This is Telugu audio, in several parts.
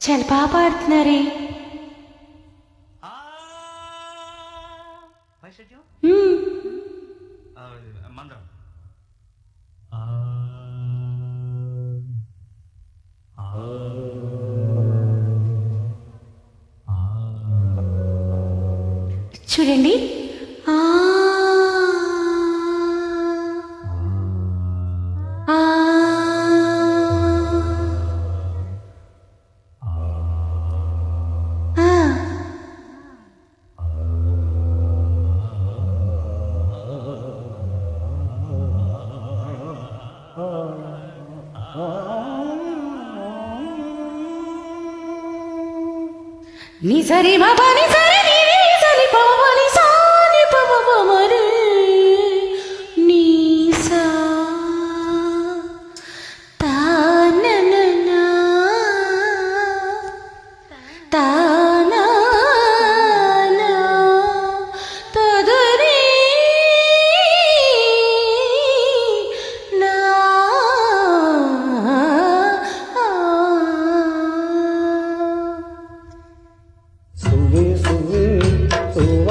చాలా బాగా పాడుతున్నారే వైషజ్యం మందరం. చూడండి. నిసరి మబ నిసరి నిసరి పవ నిసరి పవ మరి Oh.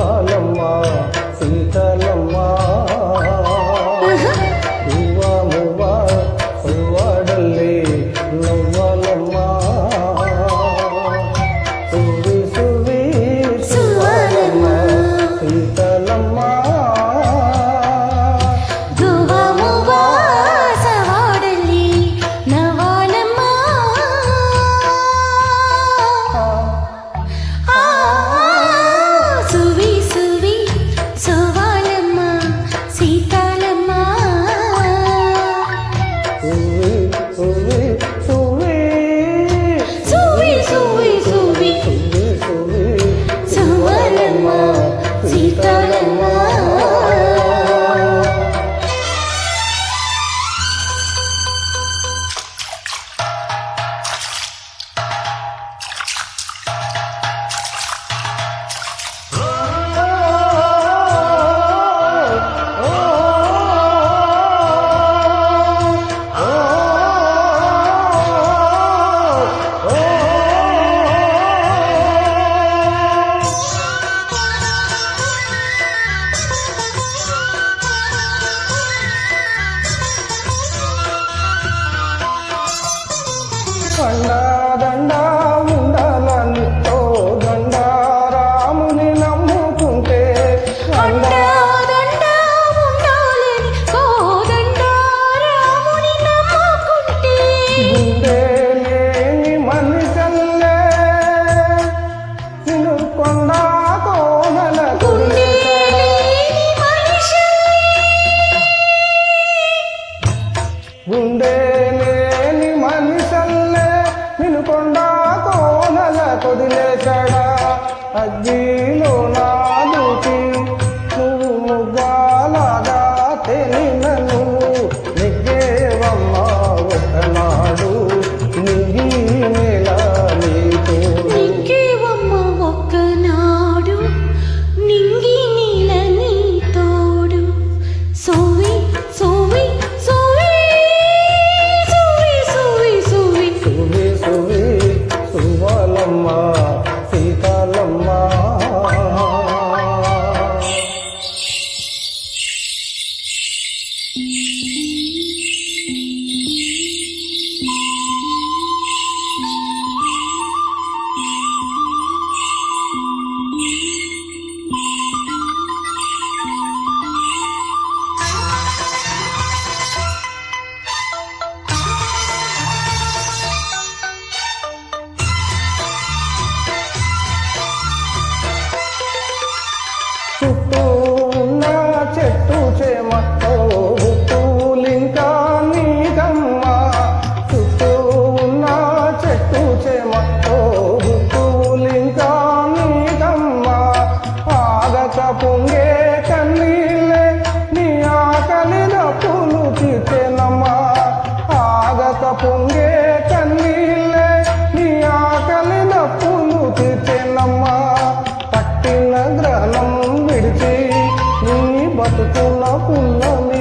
ದಂಡ ದಂಡ Adeus. చుట్టూ ఉన్న చెట్టు చేమతో పూలింకా నీకమ్మ చుట్టూ ఉన్న చెట్టు చేమతో పూలింకా నీకమ్మ ఆగక పొంగే కన్నీలే నీ ఆకలి నప్పులు తీర్చేనమ్మా. ఆగక పొంగే కన్నీలే నీ ఆకలి నప్పులు తీర్చేనమ్మా. నీ బతుకుల